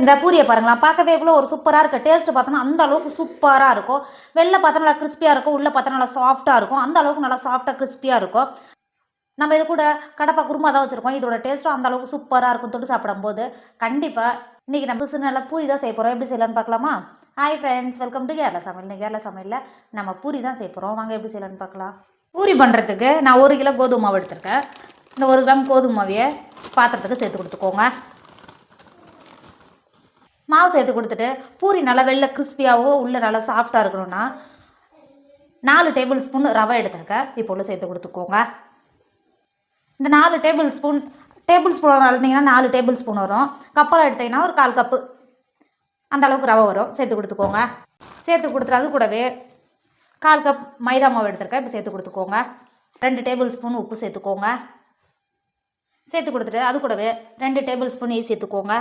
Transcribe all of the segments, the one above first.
இந்த பூரியை பாருங்களா பார்க்கவே இவ்வளோ ஒரு சூப்பராக இருக்குது டேஸ்ட்டு பார்த்தோன்னா அந்த அளவுக்கு சூப்பராக இருக்கும். வெளில பார்த்தா நல்லா கிறிஸ்பியாக இருக்கும். உள்ளே பார்த்தா நல்லா சாஃப்ட்டாக இருக்கும். அந்த அளவுக்கு நல்லா சாஃப்ட்டாக கிறிஸ்பியாக இருக்கும். நம்ம இது கூட கடப்பா குருமா தான் வச்சுருக்கோம். இதோட டேஸ்ட்டும் அந்த அளவுக்கு சூப்பராக இருக்கும் தொட்டு சாப்பிடும்போது. கண்டிப்பாக இன்றைக்கி நம்ம சின்ன நல்லா பூரி தான் செய்ய போகிறோம் எப்படி செய்யலான்னு பார்க்கலாமா? Hi friends welcome to Kerala சமையல். இன்னும் கேரளா சமையலில் நம்ம பூரி தான் செய்ய போகிறோம் வாங்க எப்படி செய்யலான்னு பார்க்கலாம். பூரி பண்ணுறதுக்கு நான் ஒரு கிலோ கோதுமை மாவு எடுத்திருக்கேன். இந்த ஒரு கிராம் கோதுமை மாவையை பாத்திரத்துக்கு சேர்த்து கொடுத்துக்கோங்க. மாவு சேர்த்து கொடுத்துட்டு பூரி நல்லா வெளில கிறிஸ்பியாகவோ உள்ளே நல்லா சாஃப்டாக இருக்கணும்னா நாலு டேபிள் ஸ்பூன் ரவை எடுத்துருக்கேன் இப்போ உள்ள சேர்த்து கொடுத்துக்கோங்க. இந்த நாலு டேபிள் ஸ்பூன் டேபிள் ஸ்பூன் அளந்தீங்கன்னா நாலு டேபிள் ஸ்பூன் வரும். கப்பெல்லாம் எடுத்தீங்கன்னா ஒரு கால் கப்பு அந்த அளவுக்கு ரவை வரும். சேர்த்து கொடுத்துக்கோங்க. சேர்த்து கொடுத்துட்டு அது கூடவே கால் கப் மைதா மாவு எடுத்துருக்கேன் இப்போ சேர்த்து கொடுத்துக்கோங்க. ரெண்டு டேபிள் ஸ்பூன் உப்பு சேர்த்துக்கோங்க. சேர்த்து கொடுத்துட்டு அது கூடவே ரெண்டு டேபிள் ஸ்பூன் நெய் சேர்த்துக்கோங்க.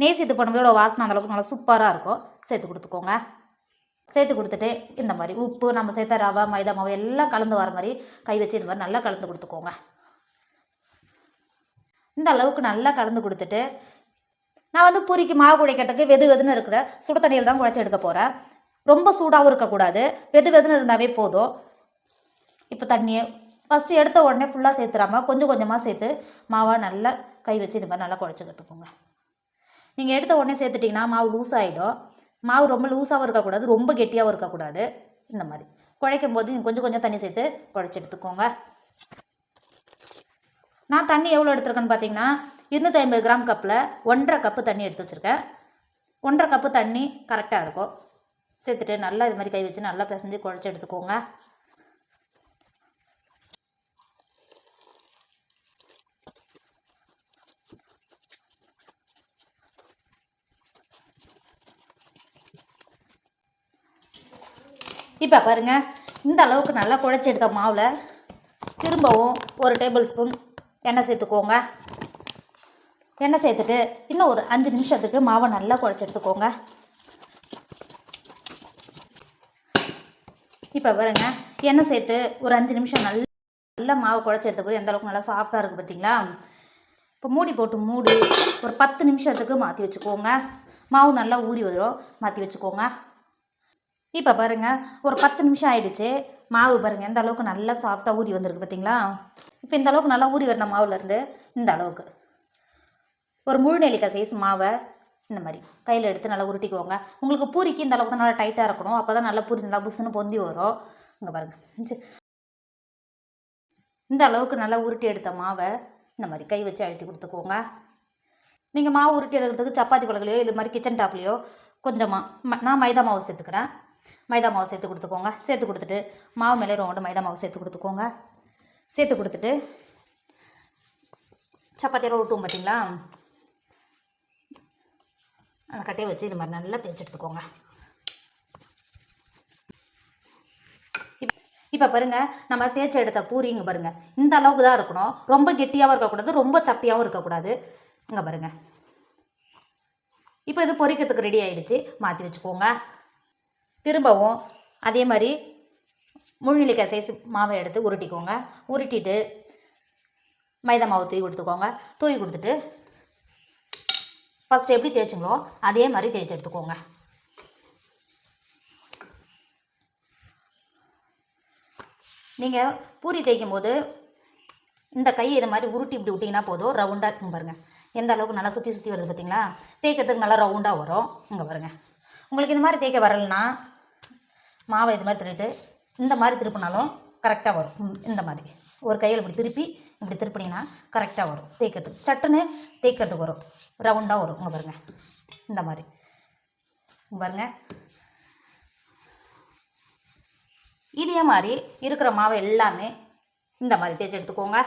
நெய் சேர்த்து பண்ணும்போது வாசனை அந்த அளவுக்கு நல்லா சூப்பராக இருக்கும். சேர்த்து கொடுத்துக்கோங்க. சேர்த்து கொடுத்துட்டு இந்த மாதிரி உப்பு நம்ம சேர்த்த ரவை மைதா மாவு எல்லாம் கலந்து வர மாதிரி கை வச்சு இந்த மாதிரி நல்லா கலந்து கொடுத்துக்கோங்க. இந்த அளவுக்கு நல்லா கலந்து கொடுத்துட்டு நான் வந்து பூரிக்கு மாவு குடைக்கிறதுக்கு வெது வெதுன்னு இருக்கிற சுடு தண்ணியில் தான் குழைச்சி எடுக்க போகிறேன் ரொம்ப சூடாகவும் இருக்கக்கூடாது. வெது வெதுன்னு இருந்தாவே போதும். இப்போ தண்ணியை ஃபஸ்ட்டு எடுத்த உடனே ஃபுல்லாக சேர்த்துறாமல் கொஞ்சம் கொஞ்சமாக சேர்த்து மாவை நல்லா கை வச்சு இது மாதிரி நல்லா குழச்சி கற்றுக்கோங்க நீங்கள் எடுத்த உடனே சேர்த்துட்டிங்கன்னா மாவு லூஸ் ஆகிடும் மாவு ரொம்ப லூஸாகவும் இருக்கக்கூடாது ரொம்ப கெட்டியாகவும் இருக்கக்கூடாது. இந்த மாதிரி. குழைக்கும் போது நீங்கள் கொஞ்சம் கொஞ்சம் தண்ணி சேர்த்து குழச்சி எடுத்துக்கோங்க. நான் தண்ணி எவ்வளோ எடுத்துருக்கேன்னு பார்த்தீங்கன்னா இருநூற்றி ஐம்பது கிராம் கப்பில் ஒன்றரை கப்பு தண்ணி எடுத்து வச்சுருக்கேன். ஒன்றரை கப்பு தண்ணி கரெக்டாக இருக்கும். சேர்த்துட்டு நல்லா இது மாதிரி கை வச்சு நல்லா பிசைஞ்சு குழச்சி எடுத்துக்கோங்க. இப்போ பாருங்க இந்த அளவுக்கு நல்லா குழச்சி எடுத்த மாவில் திரும்பவும் ஒரு டேபிள் ஸ்பூன் எண்ணெய் சேர்த்துக்கோங்க. எண்ணெய் சேர்த்துட்டு இன்னும் ஒரு அஞ்சு நிமிஷத்துக்கு மாவை நல்லா குழச்சி எடுத்துக்கோங்க. இப்போ பாருங்க எண்ணெய் சேர்த்து ஒரு அஞ்சு நிமிஷம் நல்லா நல்லா மாவு குழச்சி எடுத்துக்கோ எந்த அளவுக்கு நல்லா சாஃப்டாக இருக்குது பார்த்தீங்களா இப்போ மூடி போட்டு மூடி ஒரு பத்து நிமிஷத்துக்கு மாற்றி வச்சுக்கோங்க. மாவு நல்லா ஊறி வரும் மாற்றி வச்சுக்கோங்க. இப்போ பாருங்கள் ஒரு பத்து நிமிஷம் ஆயிடுச்சு. மாவு பாருங்கள் எந்த அளவுக்கு நல்லா சாஃப்டாக ஊறி வந்திருக்கு பார்த்தீங்களா இப்போ இந்த அளவுக்கு நல்லா ஊறி வரணும் மாவுலேருந்து இந்த அளவுக்கு. ஒரு முழு நெல்லிக்காய் சைஸ் மாவை இந்த மாதிரி கையில் எடுத்து நல்லா உருட்டிக்குவோங்க உங்களுக்கு பூரிக்கு இந்த அளவுக்கு தான் நல்லா டைட்டாக இருக்கணும். அப்போ தான் நல்லா பூரி நல்லா புசுன்னு பொந்தி வரும். இங்கே பாருங்கள் இந்த அளவுக்கு நல்லா உருட்டி எடுத்த மாவை இந்த மாதிரி கை வச்சு அழுத்தி கொடுத்துக்கோங்க. நீங்கள் மாவு உருட்டி எடுக்கிறதுக்கு சப்பாத்தி பழகலையோ இது மாதிரி கிச்சன் டாப்லேயோ கொஞ்சமாக நான் மைதா மாவு சேர்த்துக்கிறேன். மைதா மாவு சேர்த்து கொடுத்துக்கோங்க. சேர்த்து கொடுத்துட்டு மாவு மேலே ரோண்டு மைதா மாவு சேர்த்து கொடுத்துக்கோங்க. சேர்த்து கொடுத்துட்டு சப்பாத்தியில் விட்டுவோம் பார்த்தீங்களா அந்த கட்டையை வச்சு இது மாதிரி நல்லா தேய்ச்சி எடுத்துக்கோங்க. இப்போ பாருங்கள் நம்ம தேய்ச்சி எடுத்த பூரிங்க பாருங்கள் இந்த அளவுக்கு தான் இருக்கணும். ரொம்ப கெட்டியாகவும் இருக்கக்கூடாது ரொம்ப சப்பியாகவும் இருக்கக்கூடாது. இங்கே பாருங்க. இப்போ இது பொரிக்கிறதுக்கு ரெடி ஆகிடுச்சு மாற்றி வச்சுக்கோங்க. திரும்பவும் அதே மாதிரி முழுநிலைக்காய் சைஸ் மாவை எடுத்து உருட்டிக்கோங்க. உருட்டிட்டு மைதா மாவு தூவி கொடுத்துக்கோங்க. தூவி கொடுத்துட்டு ஃபஸ்ட்டு எப்படி தேய்ச்சிங்களோ அதே மாதிரி தேய்ச்சி எடுத்துக்கோங்க. நீங்கள் பூரி தேய்க்கும் போது இந்த கை இதை மாதிரி உருட்டி இப்படி விட்டிங்கன்னா போதும். ரவுண்டாக இருக்கும் பாருங்கள் எந்த அளவுக்கு நல்லா சுற்றி சுற்றி வருது பார்த்தீங்களா தேய்க்கிறதுக்கு நல்லா ரவுண்டாக வரும். இங்கே பாருங்கள் உங்களுக்கு இந்த மாதிரி தேய்க்க வரலன்னா மாவை இது மாதிரி திருட்டு இந்த மாதிரி திருப்பினாலும் கரெக்டாக வரும். ம், இந்த மாதிரி. ஒரு கையில் இப்படி திருப்பி இப்படி திருப்பினீங்கன்னா கரெக்டாக வரும். தேய்க்கிறதுக்கு. சட்டுன்னு தேய்க்கிறது வரும். ரவுண்டாக வரும். இங்கே பாருங்கள் இந்த மாதிரி. பாருங்கள் பாருங்க. இதே மாதிரி இருக்கிற மாவை எல்லாமே இந்த மாதிரி தேய்ச்சி எடுத்துக்கோங்க.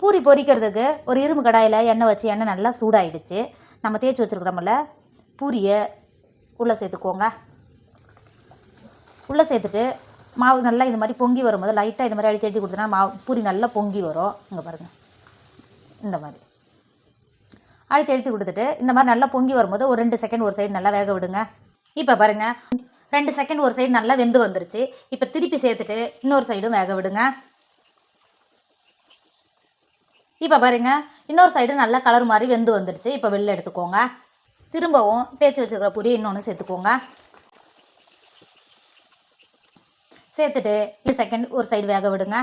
பூரி பொரிக்கிறதுக்கு ஒரு இரும்பு கடாயில் எண்ணெய் வச்சு எண்ணெய் நல்லா சூடாயிடுச்சு. நம்ம தேய்ச்சி வச்சுருக்கிறோம்ல பூரியை உள்ளே சேர்த்துக்கோங்க. உள்ளே சேர்த்துட்டு மாவு நல்லா இது மாதிரி பொங்கி வரும்போது லைட்டாக இது மாதிரி அழுத்தி அழுத்தி கொடுத்தனா மாவு பூரி நல்லா பொங்கி வரும். இங்கே பாருங்கள் இந்த மாதிரி. அழுத்தி அழுத்தி கொடுத்துட்டு இந்த மாதிரி நல்லா பொங்கி வரும்போது ஒரு ரெண்டு செகண்ட் ஒரு சைடு நல்லா வேக விடுங்க. இப்போ பாருங்கள் ரெண்டு செகண்ட் ஒரு சைடு நல்லா வெந்து வந்துருச்சு. இப்போ திருப்பி சேர்த்துட்டு இன்னொரு சைடும் வேக விடுங்க. இப்போ பாருங்க. இன்னொரு சைடு நல்லா கலர் மாதிரி வெந்து வந்துடுச்சு இப்போ வெளில எடுத்துக்கோங்க. திரும்பவும் தேய்ச்சி வச்சுருக்கிற பூரி இன்னொன்று சேர்த்துக்கோங்க. சேர்த்துட்டு இது செகண்ட் ஒரு சைடு வேக விடுங்க.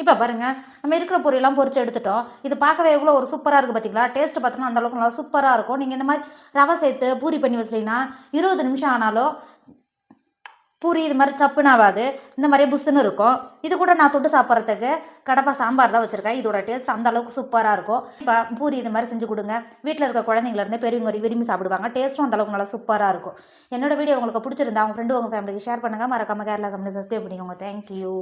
இப்போ பாருங்க நம்ம இருக்கிற பொரியெல்லாம் பொரிச்சு எடுத்துட்டோம். இது பார்க்கவே எவ்வளோ ஒரு சூப்பராக இருக்குது பார்த்தீங்களா டேஸ்ட் பார்த்தோன்னா அந்த அளவுக்கு நல்லா சூப்பராக இருக்கும். நீங்கள் இந்த மாதிரி ரவை சேர்த்து பூரி பண்ணி வச்சிட்டிங்கன்னா இருபது நிமிஷம் ஆனாலும் பூரி இது மாதிரி சப்புன்னு இந்த மாதிரியே புஸ்ஸுன்னு இருக்கும். இது கூட நான் தொட்டு சாப்பிட்றதுக்கு கடப்பா சாம்பார் தான் வச்சுருக்கேன். இதோட டேஸ்ட் அந்த அளவுக்கு சூப்பராக இருக்கும். இப்போ பூரி இது மாதிரி செஞ்சு கொடுங்க. வீட்டில் இருக்க குழந்தைங்கலேருந்து பெரியவங்க விரும்பி சாப்பிடுவாங்க. டேஸ்ட்டும் அந்த அளவுக்கு நல்லா சூப்பராக இருக்கும். என்னோட வீடியோ உங்களுக்கு பிடிச்சிருந்தா உங்கள் ஃப்ரெண்டு உங்கள் ஃபேமிலிக்கு ஷேர் பண்ணுங்கள் மறக்காம கேரளா சமையல் சப்ஸ்கிரைப் பண்ணிக்கோங்க. தேங்க்யூ